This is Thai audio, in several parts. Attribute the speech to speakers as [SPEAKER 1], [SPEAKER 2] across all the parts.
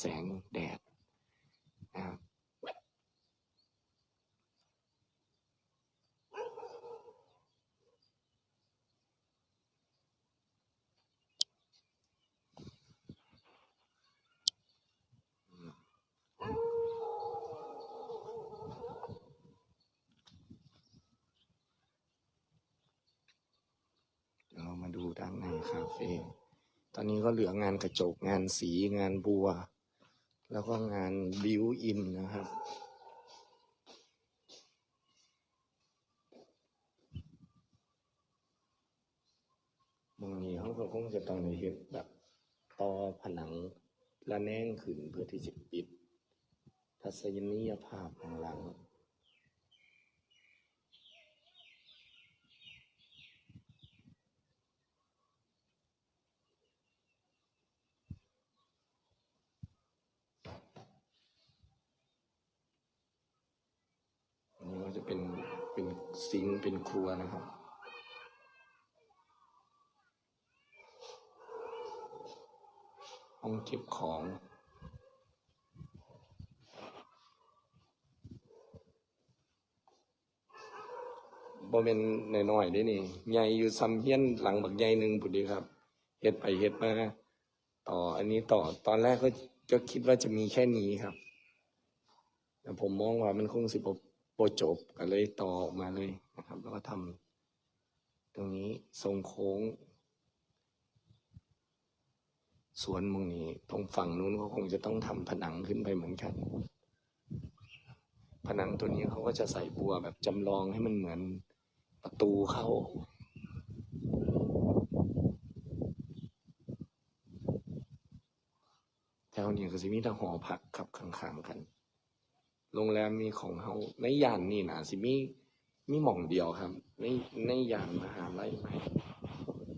[SPEAKER 1] แสงแดดนะครับเดี๋ยวเรามาดูด้านในคาเฟ่ อนนี้ก็เหลืองานกระจกงานสีงานบัว แล้วก็งานบิวอินนะครับมองนี้เขาก็คงจะต้องในเฮ็ดแบบต่อผนังและแน่งขึ้นเพื่อที่จะปิด ทัศนียภาพของหลัง อันนี้ก็จะเป็นเป็น ซิงเป็นครัวนะครับ ห้องเก็บของ บ่เป็นน้อยๆเด้นี่ ใหญ่อยู่ซ้ำเฮี้ยนหลังบักใหญ่หนึ่งพุ่นเดีครับ เฮ็ดไปเฮ็ดมาต่ออันนี้ต่อตอนแรกก็ก็คิดว่าจะมีแค่นี้ครับ แต่ผมมองว่ามันคงสิบ โปจบก็เลยต่อออกมาเลยนะครับ แล้วก็ทำตรงนี้ทรงโค้ง สวนมงนี้ตรงฝั่งนู้นก็คงจะต้องทำผนังขึ้นไปเหมือนกัน ผนังตัวนี้เขาก็จะใส่บัวแบบจำลองให้มันเหมือนประตูเข้าแถวนี้ก็สิมีแต่หอพักขับข้างๆกัน โรงแรมมีของเขาในย่านนี่นะสิมีมีหม่องเดียวครับ ในในย่านมหาลัยไหม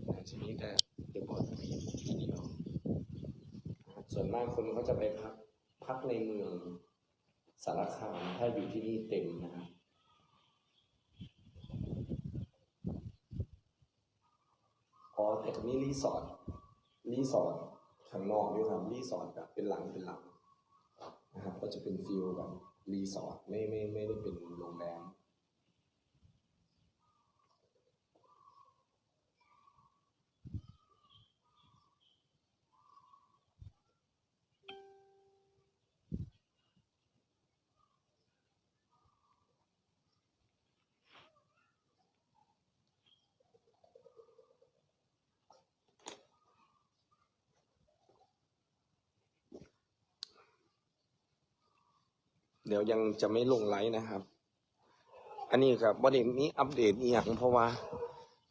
[SPEAKER 1] นะสิมีแต่เดอะบอสตีที่เดียวส่วนมากคนก็จะไปพักพักในเมืองสารคามถ้าอยู่ที่นี่เต็มนะครับอ๋อแต่ก็มีรีสอร์ทรีสอร์ทข้างนอกด้วยครับรีสอร์ทแบบเป็นหลังเป็นหลังนะครับก็จะเป็นฟิลแบบ รีสอร์ทไม่ไม่ไม่ได้เป็นโรงแรม เดี๋ยวยังจะไม่ลงไลฟ์นะครับ อันนี้ครับประเด็นนี้อัปเดตอีกอย่างเพราะว่า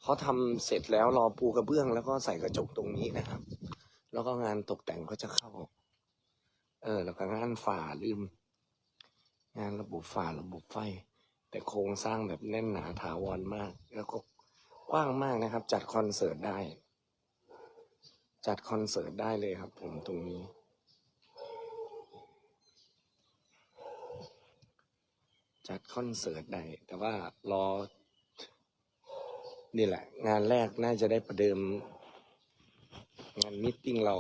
[SPEAKER 1] เขาทำเสร็จแล้วรอปูกระเบื้อง แล้วก็ใส่กระจกตรงนี้นะครับ แล้วก็งานตกแต่งก็จะเข้า เออ แล้วก็งานฝาลืม งานระบบฝาระบบไฟ แต่โครงสร้างแบบแน่นหนาถาวรมาก แล้วก็กว้างมากนะครับ จัดคอนเสิร์ตได้ จัดคอนเสิร์ตได้เลยครับ ผมตรงนี้ จัดคอนเสิร์ตได้แต่ว่ารอ นี่แหละ งานแรกน่าจะได้ประเดิม งานมิทติ้งเรา